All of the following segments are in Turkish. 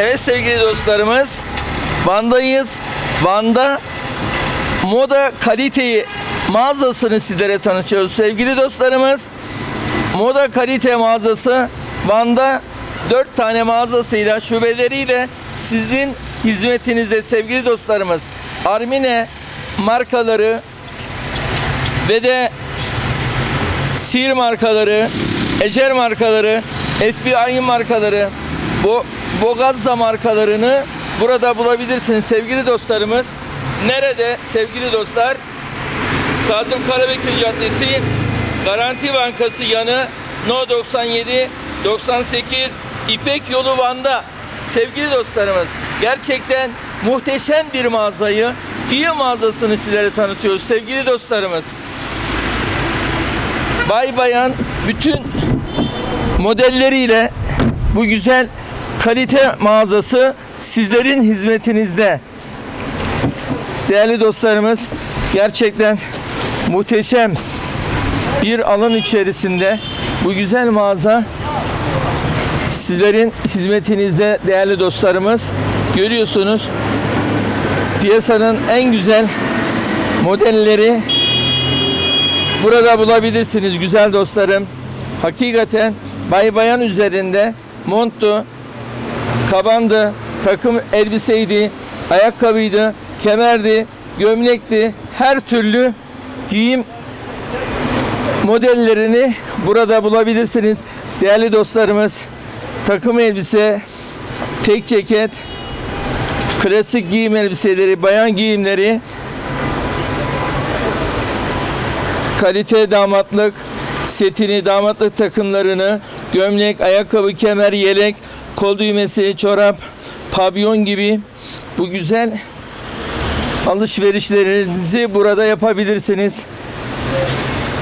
Evet sevgili dostlarımız, Van'dayız. Van'da moda kaliteyi mağazasını sizlere tanıtıyoruz. Sevgili dostlarımız, moda kalite mağazası Van'da 4 tane mağazasıyla, şubeleriyle sizin hizmetinizde sevgili dostlarımız. Armine markaları ve de Sir markaları, Ecer markaları, FBI markaları, bu Bogazza markalarını burada bulabilirsiniz sevgili dostlarımız. Nerede sevgili dostlar? Kazım Karabekir Caddesi, Garanti Bankası yanı No 97 98 İpek Yolu Van'da. Sevgili dostlarımız, gerçekten muhteşem bir mağazayı, iyi mağazasını sizlere tanıtıyoruz sevgili dostlarımız. Bay bayan bütün modelleriyle bu güzel kalite mağazası sizlerin hizmetinizde. Değerli dostlarımız gerçekten muhteşem bir alan içerisinde bu güzel mağaza sizlerin hizmetinizde değerli dostlarımız. Görüyorsunuz piyasanın en güzel modelleri Burada bulabilirsiniz güzel dostlarım. Hakikaten bay bayan üzerinde monttu, kabandı, takım elbiseydi, ayakkabıydı, kemerdi, gömlekti. Her türlü giyim modellerini burada bulabilirsiniz. Değerli dostlarımız, takım elbise, tek ceket, klasik giyim elbiseleri, bayan giyimleri, kalite damatlık setini, damatlık takımlarını, gömlek, ayakkabı, kemer, yelek, kol düğmesi, çorap, pavyon gibi bu güzel alışverişlerinizi burada yapabilirsiniz.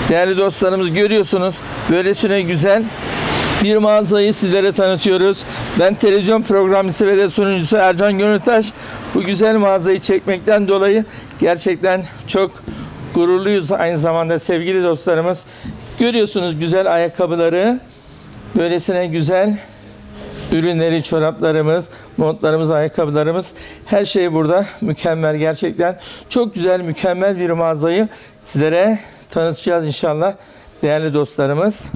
Değerli dostlarımız görüyorsunuz böylesine güzel bir mağazayı sizlere tanıtıyoruz. Ben televizyon programcısı ve de sunucusu Ercan Gönültaş. Bu güzel mağazayı çekmekten dolayı gerçekten çok gururluyuz aynı zamanda sevgili dostlarımız. Görüyorsunuz güzel ayakkabıları, böylesine güzel ürünleri, çoraplarımız, montlarımız, ayakkabılarımız her şey burada mükemmel gerçekten. Çok güzel, mükemmel bir mağazayı sizlere tanıtacağız inşallah değerli dostlarımız.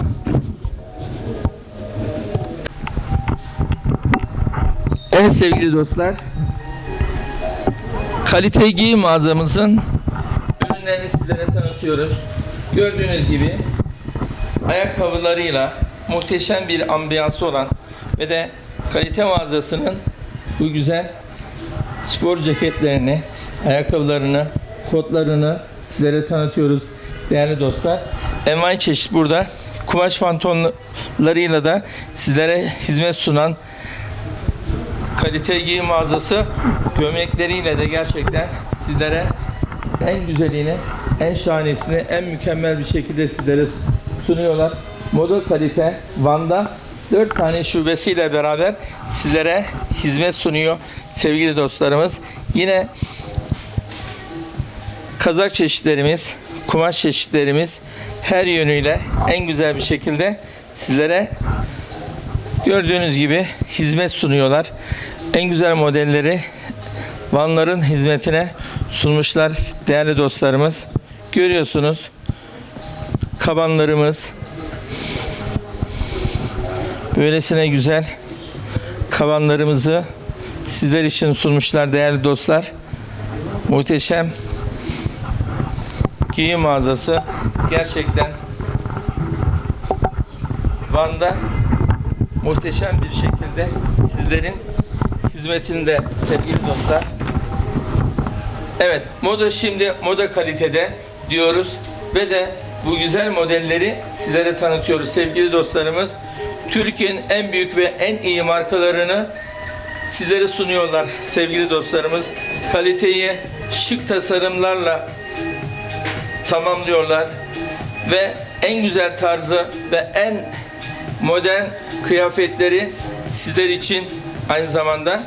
Evet sevgili dostlar. Kalite giyim mağazamızın ürünlerini sizlere tanıtıyoruz. Gördüğünüz gibi ayakkabılarıyla muhteşem bir ambiyansı olan ve de kalite mağazasının bu güzel spor ceketlerini, ayakkabılarını, kotlarını sizlere tanıtıyoruz değerli dostlar. Envai çeşit burada kumaş pantolonlarıyla da sizlere hizmet sunan kalite giyim mağazası gömlekleriyle de gerçekten sizlere en güzelini, en şahanesini, en mükemmel bir şekilde sizlere sunuyorlar. Moda kalite Van'da 4 tane şubesiyle beraber sizlere hizmet sunuyor sevgili dostlarımız. Yine kazak çeşitlerimiz, kumaş çeşitlerimiz her yönüyle en güzel bir şekilde sizlere gördüğünüz gibi hizmet sunuyorlar. En güzel modelleri Vanların hizmetine sunmuşlar değerli dostlarımız. Görüyorsunuz kabanlarımız böylesine güzel kabanlarımızı sizler için sunmuşlar değerli dostlar. Muhteşem giyim mağazası gerçekten Van'da muhteşem bir şekilde sizlerin hizmetinde sevgili dostlar. Evet, moda şimdi moda kalitede diyoruz ve de bu güzel modelleri sizlere tanıtıyoruz sevgili dostlarımız. Türkiye'nin en büyük ve en iyi markalarını sizlere sunuyorlar sevgili dostlarımız. Kaliteyi şık tasarımlarla tamamlıyorlar ve en güzel tarzı ve en modern kıyafetleri sizler için aynı zamanda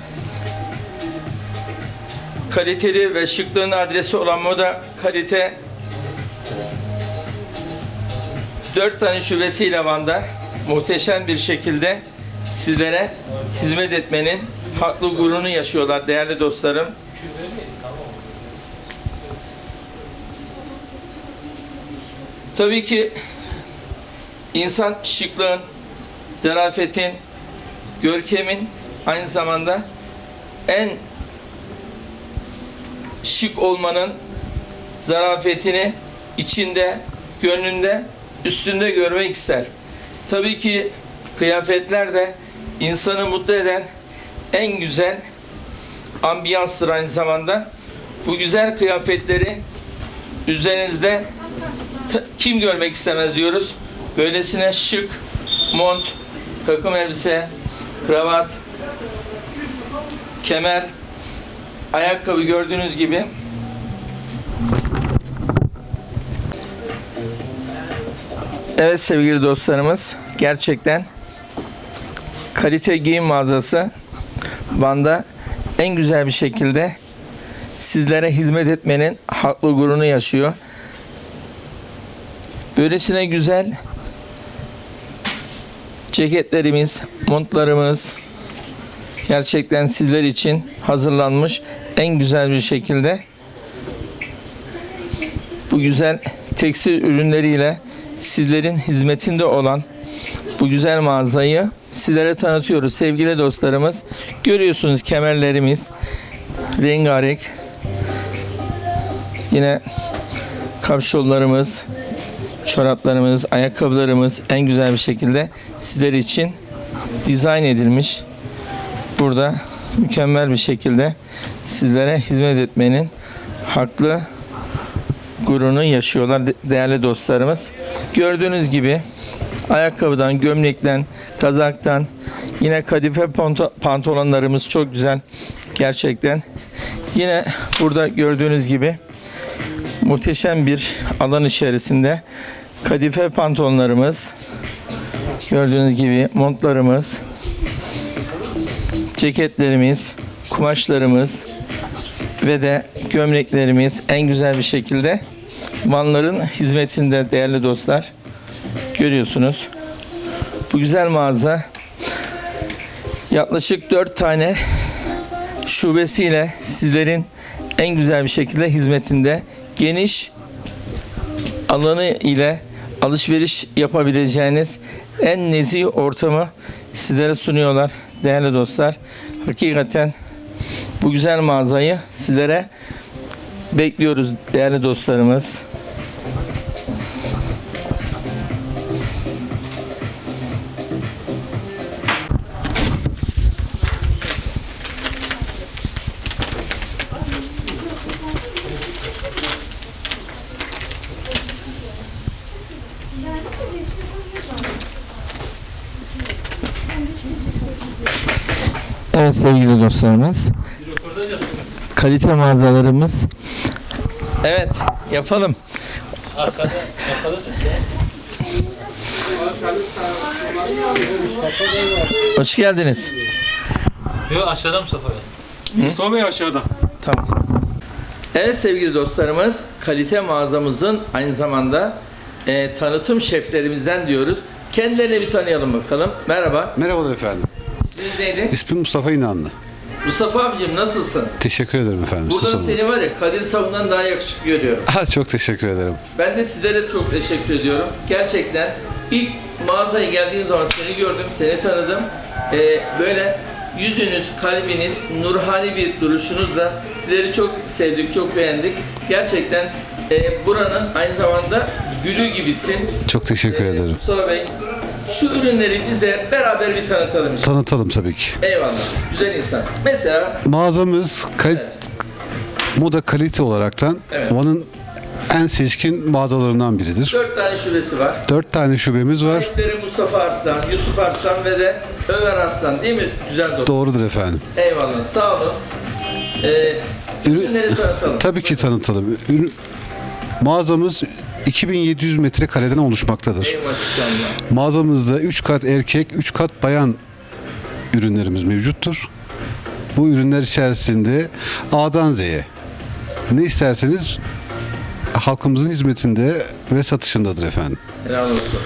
kaliteli ve şıklığın adresi olan moda kalite 4 tane şubesiyle Van'da muhteşem bir şekilde sizlere hizmet etmenin haklı gururunu yaşıyorlar değerli dostlarım. Tabii ki insan şıklığın, zarafetin, görkemin aynı zamanda en şık olmanın zarafetini içinde, gönlünde, üstünde görmek ister. Tabii ki kıyafetler de insanı mutlu eden en güzel ambiyanstır aynı zamanda. Bu güzel kıyafetleri üzerinizde kim görmek istemez diyoruz. Böylesine şık mont, takım elbise, kravat, kemer, ayakkabı gördüğünüz gibi Evet sevgili dostlarımız gerçekten kalite giyim mağazası Van'da en güzel bir şekilde sizlere hizmet etmenin haklı gururunu yaşıyor. Böylesine güzel ceketlerimiz, montlarımız gerçekten sizler için hazırlanmış en güzel bir şekilde bu güzel tekstil ürünleriyle sizlerin hizmetinde olan bu güzel mağazayı sizlere tanıtıyoruz sevgili dostlarımız. Görüyorsunuz kemerlerimiz rengarenk. Yine kapşonlarımız, çoraplarımız, ayakkabılarımız en güzel bir şekilde sizler için dizayn edilmiş. Burada mükemmel bir şekilde sizlere hizmet etmenin haklı gururunu yaşıyorlar de- değerli dostlarımız. Gördüğünüz gibi ayakkabıdan, gömlekten, kazaktan yine kadife panto- pantolonlarımız çok güzel gerçekten. Yine burada gördüğünüz gibi muhteşem bir alan içerisinde kadife pantolonlarımız gördüğünüz gibi montlarımız ceketlerimiz, kumaşlarımız ve de gömleklerimiz en güzel bir şekilde Vanların hizmetinde değerli dostlar. Görüyorsunuz. Bu güzel mağaza yaklaşık 4 tane şubesiyle sizlerin en güzel bir şekilde hizmetinde geniş alanı ile alışveriş yapabileceğiniz en nezih ortamı sizlere sunuyorlar değerli dostlar. Hakikaten bu güzel mağazayı sizlere bekliyoruz değerli dostlarımız. Evet sevgili dostlarımız. Kalite mağazalarımız. Evet yapalım. Hoş geldiniz. Yok aşağıda Mustafa Bey. Mustafa Bey aşağıda. Tamam. Evet sevgili dostlarımız, kalite mağazamızın aynı zamanda e, tanıtım şeflerimizden diyoruz. Kendilerini bir tanıyalım bakalım. Merhaba. Merhabalar efendim. İsminiz neydi? İsmim Mustafa İnanlı. Mustafa abicim nasılsın? Teşekkür ederim efendim. Buradan Susun. seni var ya Kadir Savun'dan daha yakışıklı görüyorum. Ha, çok teşekkür ederim. Ben de sizlere çok teşekkür ediyorum. Gerçekten ilk mağazaya geldiğim zaman seni gördüm, seni tanıdım. Ee, böyle yüzünüz, kalbiniz, nurhani bir duruşunuzla sizleri çok sevdik, çok beğendik. Gerçekten e, buranın aynı zamanda gülü gibisin. Çok teşekkür Ee, ederim. Mustafa Bey, şu ürünleri bize beraber bir tanıtalım. işte. Tanıtalım tabii ki. Eyvallah, güzel insan. Mesela, Mağazamız kal- Evet. moda kalite olaraktan Evet. Van'ın en seçkin mağazalarından biridir. dört tane şubesi var. Dört tane şubemiz var. Sahipleri Mustafa Arslan, Yusuf Arslan ve de Ömer Arslan değil mi? Güzel dostum. Doğrudur efendim. Eyvallah, sağ olun. Ee, Ürün- ürünleri tanıtalım. Tabii ki tanıtalım. Ürün- Mağazamız 2700 metrekareden oluşmaktadır. Mağazamızda 3 kat erkek, 3 kat bayan ürünlerimiz mevcuttur. Bu ürünler içerisinde A'dan Z'ye ne isterseniz halkımızın hizmetinde ve satışındadır efendim. Helal olsun.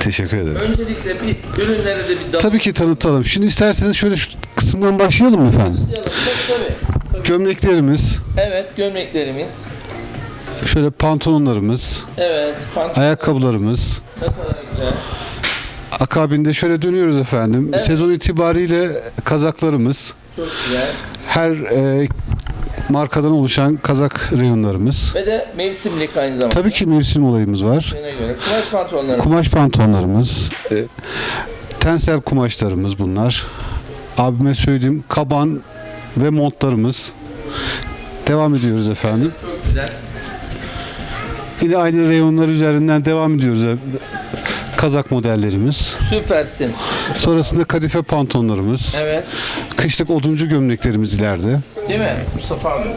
Teşekkür ederim. Öncelikle bir ürünlere de bir Tabii ki tanıtalım. Şimdi isterseniz şöyle şu kısımdan başlayalım mı efendim? Başlayalım. Tabii. tabii. Gömleklerimiz, Evet gömleklerimiz. Şöyle pantolonlarımız, Evet. Pantolon ayakkabılarımız. ne kadar güzel. Akabinde şöyle dönüyoruz efendim. Sezon itibariyle kazaklarımız, Çok güzel. her e, markadan oluşan kazak reyonlarımız. Ve de mevsimlik aynı zamanda. Tabii ki mevsim olayımız var. Göre. Kumaş pantolonları. Kumaş pantolonlarımız, e, tensel kumaşlarımız bunlar. Abime söylediğim kaban ve montlarımız. Devam ediyoruz efendim. Çok güzel. Yine aynı reyonlar üzerinden devam ediyoruz. Kazak modellerimiz. Süpersin. Sonrasında kadife pantolonlarımız. Evet. Kışlık oduncu gömleklerimiz ileride. Değil mi Mustafa abi?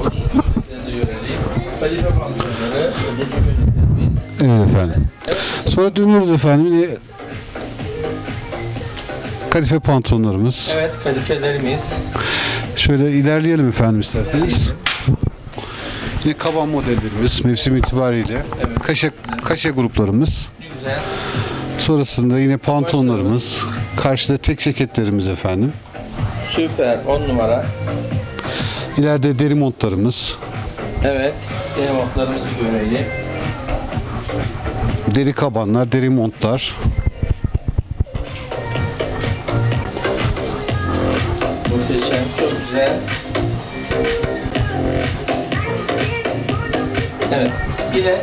O gömleklerini de görelim. Kalife pantolonları. Ödeci gömleklerimiz. Evet efendim. Sonra dönüyoruz efendim. Yine kadife pantolonlarımız. Evet kalifelerimiz. Şöyle ilerleyelim efendim isterseniz. Yine kaban modellerimiz mevsim itibariyle. Evet. Kaşe, kaşe gruplarımız. Güzel. Sonrasında yine pantolonlarımız. Karşıda tek ceketlerimiz efendim. Süper. 10 numara. İleride deri montlarımız. Evet. Benim otlarımızı görelim. Deri kabanlar, deri montlar. Muhteşem. Çok güzel. Evet. Yine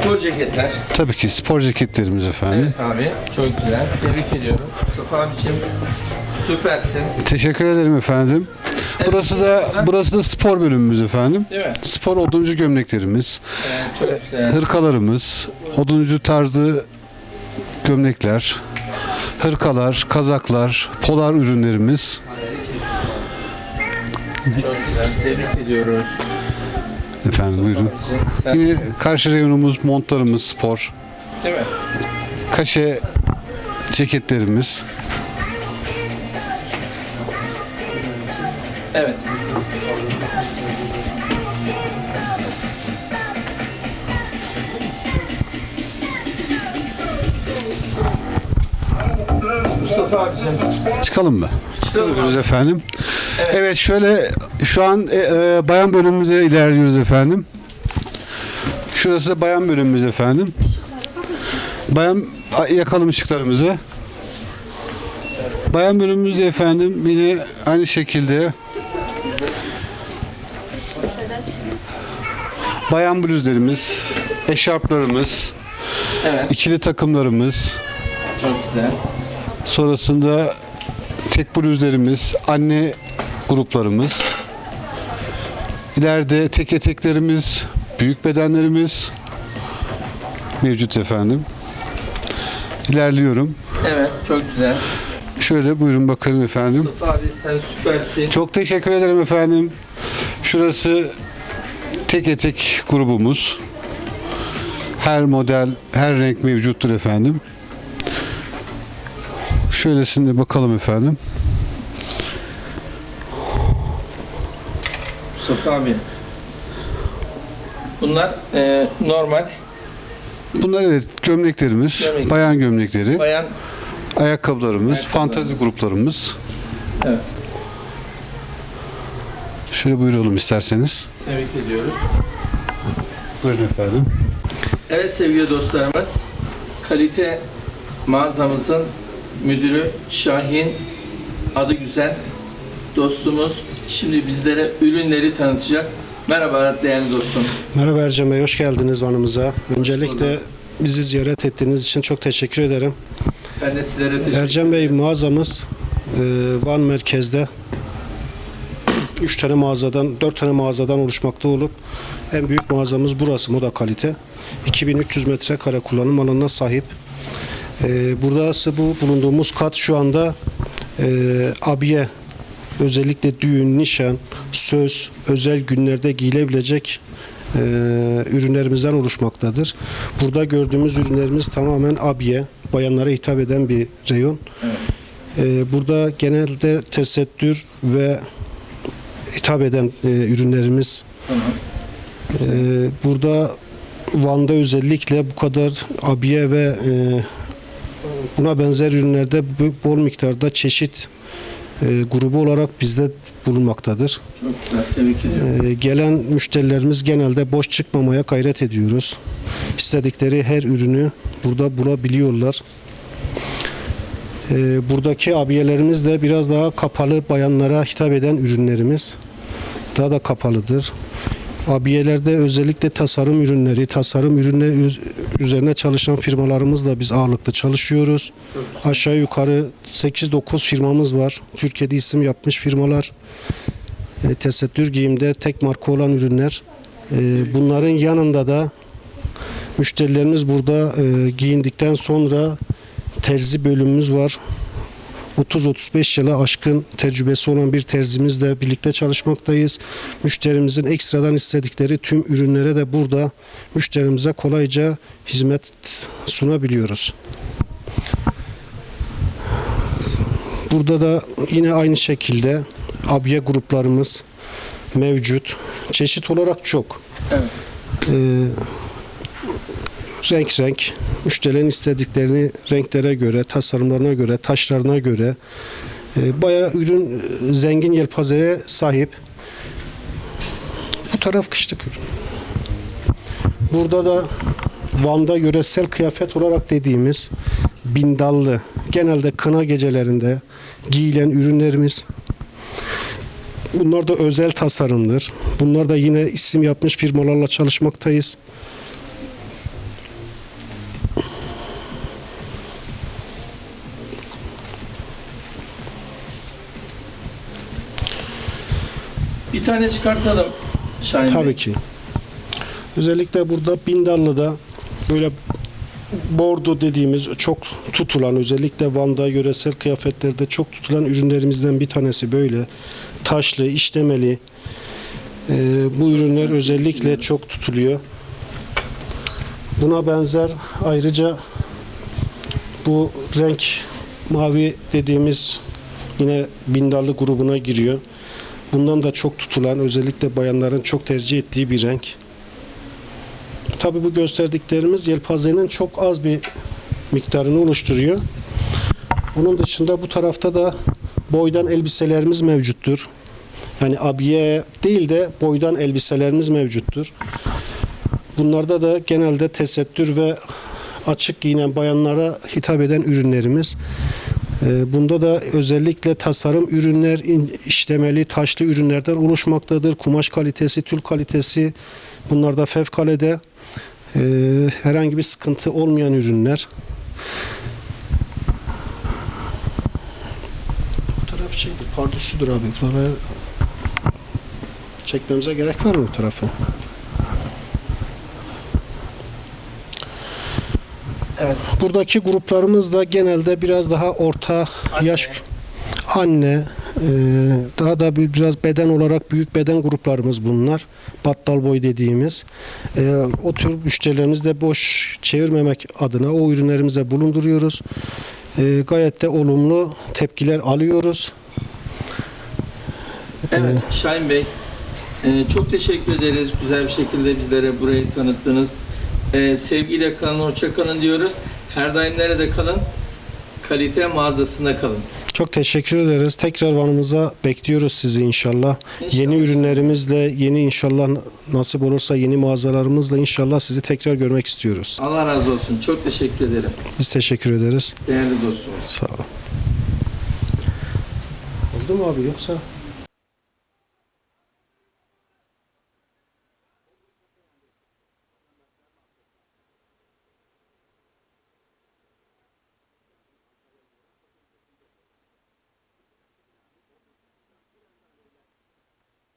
spor ceketler. Tabii ki spor ceketlerimiz efendim. Evet abi. Çok güzel. Tebrik ediyorum. Mustafa abicim süpersin. Teşekkür ederim efendim. Burası da burası da spor bölümümüz efendim. Değil mi? Spor oduncu gömleklerimiz, Evet, çok güzel. hırkalarımız, oduncu tarzı gömlekler, hırkalar, kazaklar, polar ürünlerimiz. Çok güzel. Tebrik ediyoruz. Efendim buyurun. Yine karşı reyonumuz, montlarımız, spor, değil mi? kaşe ceketlerimiz. Evet. Mustafa abicim. Çıkalım mı? Çıkalım Buyurunuz efendim. Evet. Evet. şöyle şu an e, e, bayan bölümümüze ilerliyoruz efendim. Şurası da bayan bölümümüz efendim. Bayan yakalım ışıklarımızı. Bayan bölümümüzde efendim yine aynı şekilde bayan bluzlarımız, eşarplarımız, Evet. ikili takımlarımız, Çok güzel. Sonrasında tek bluzlerimiz, anne gruplarımız. İleride tek eteklerimiz, büyük bedenlerimiz mevcut efendim. İlerliyorum. Evet. Çok güzel. Şöyle buyurun bakalım efendim. Mustafa abi sen süpersin. Çok teşekkür ederim efendim. Şurası tek etek grubumuz. Her model, her renk mevcuttur efendim. Şöylesinde bakalım efendim. Mustafa abi. Bunlar e, normal Bunlar evet gömleklerimiz, Gömlek. bayan gömlekleri, bayan ayakkabılarımız, Ayakkabılarımız. fantazi gruplarımız. Evet. Şöyle buyuralım isterseniz. tebrik ediyoruz. Buyurun efendim. Evet sevgili dostlarımız, kalite mağazamızın müdürü Şahin adı güzel dostumuz şimdi bizlere ürünleri tanıtacak. Merhaba değerli dostum. Merhaba Ercan Bey, hoş geldiniz vanımıza. Öncelikle bizi ziyaret ettiğiniz için çok teşekkür ederim. Ben de sizlere teşekkür Ercan Bey mağazamız e, Van merkezde 3 tane mağazadan, 4 tane mağazadan oluşmakta olup en büyük mağazamız burası Moda Kalite. 2300 metrekare kullanım alanına sahip. E, burası bu bulunduğumuz kat şu anda e, abiye özellikle düğün, nişan, söz, özel günlerde giyilebilecek e, ürünlerimizden oluşmaktadır. Burada gördüğümüz ürünlerimiz tamamen abiye, bayanlara hitap eden bir reyon. E, burada genelde tesettür ve hitap eden e, ürünlerimiz. E, burada Van'da özellikle bu kadar abiye ve e, buna benzer ürünlerde bol miktarda çeşit e, grubu olarak bizde bulunmaktadır. Çok güzel. Tebrik ediyorum. Ee, gelen müşterilerimiz genelde boş çıkmamaya gayret ediyoruz. İstedikleri her ürünü burada bulabiliyorlar. Ee, buradaki abiyelerimiz de biraz daha kapalı bayanlara hitap eden ürünlerimiz. Daha da kapalıdır. Abiyelerde özellikle tasarım ürünleri, tasarım ürünleri üz- üzerine çalışan firmalarımızla biz ağırlıklı çalışıyoruz. Aşağı yukarı 8-9 firmamız var. Türkiye'de isim yapmış firmalar e, tesettür giyimde tek marka olan ürünler. E, bunların yanında da müşterilerimiz burada e, giyindikten sonra terzi bölümümüz var. 30-35 yıla aşkın tecrübesi olan bir terzimizle birlikte çalışmaktayız. Müşterimizin ekstradan istedikleri tüm ürünlere de burada müşterimize kolayca hizmet sunabiliyoruz. Burada da yine aynı şekilde abiye gruplarımız mevcut. Çeşit olarak çok. Evet. Ee, renk renk müşterilerin istediklerini renklere göre, tasarımlarına göre, taşlarına göre e, bayağı ürün e, zengin yelpazeye sahip. Bu taraf kışlık ürün. Burada da Van'da yöresel kıyafet olarak dediğimiz bindallı, genelde kına gecelerinde giyilen ürünlerimiz. Bunlar da özel tasarımdır. Bunlar da yine isim yapmış firmalarla çalışmaktayız. Tane çıkartalım Şahin Bey. Tabii ki. Özellikle burada Bindallı'da böyle bordo dediğimiz çok tutulan özellikle Van'da yöresel kıyafetlerde çok tutulan ürünlerimizden bir tanesi böyle taşlı, işlemeli. Ee, bu ürünler özellikle çok tutuluyor. Buna benzer ayrıca bu renk mavi dediğimiz yine Bindallı grubuna giriyor. Bundan da çok tutulan özellikle bayanların çok tercih ettiği bir renk. Tabii bu gösterdiklerimiz yelpazenin çok az bir miktarını oluşturuyor. Onun dışında bu tarafta da boydan elbiselerimiz mevcuttur. Yani abiye değil de boydan elbiselerimiz mevcuttur. Bunlarda da genelde tesettür ve açık giyinen bayanlara hitap eden ürünlerimiz. Ee, Bunda da özellikle tasarım ürünler, işlemeli, taşlı ürünlerden oluşmaktadır. Kumaş kalitesi, tül kalitesi bunlarda fevkalade e, herhangi bir sıkıntı olmayan ürünler. Bu taraf şeydir, pardüsüdür abi. Buraya çekmemize gerek var mı bu tarafı? Evet. Buradaki gruplarımız da genelde biraz daha orta Anne. yaş anne e, daha da bir- biraz beden olarak büyük beden gruplarımız bunlar. Battal boy dediğimiz. E, o tür müşterilerimizi de boş çevirmemek adına o ürünlerimize bulunduruyoruz. E, gayet de olumlu tepkiler alıyoruz. Evet Şahin Bey. çok teşekkür ederiz. Güzel bir şekilde bizlere burayı tanıttınız. E, sevgiyle kalın, hoşça kalın diyoruz. Her daim nerede kalın? Kalite mağazasında kalın. Çok teşekkür ederiz. Tekrar Van'ımıza bekliyoruz sizi inşallah. İnşallah. Yeni ürünlerimizle, yeni inşallah nasip olursa yeni mağazalarımızla inşallah sizi tekrar görmek istiyoruz. Allah razı olsun. Çok teşekkür ederim. Biz teşekkür ederiz. Değerli dostumuz. Sağ olun. Oldu mu abi yoksa?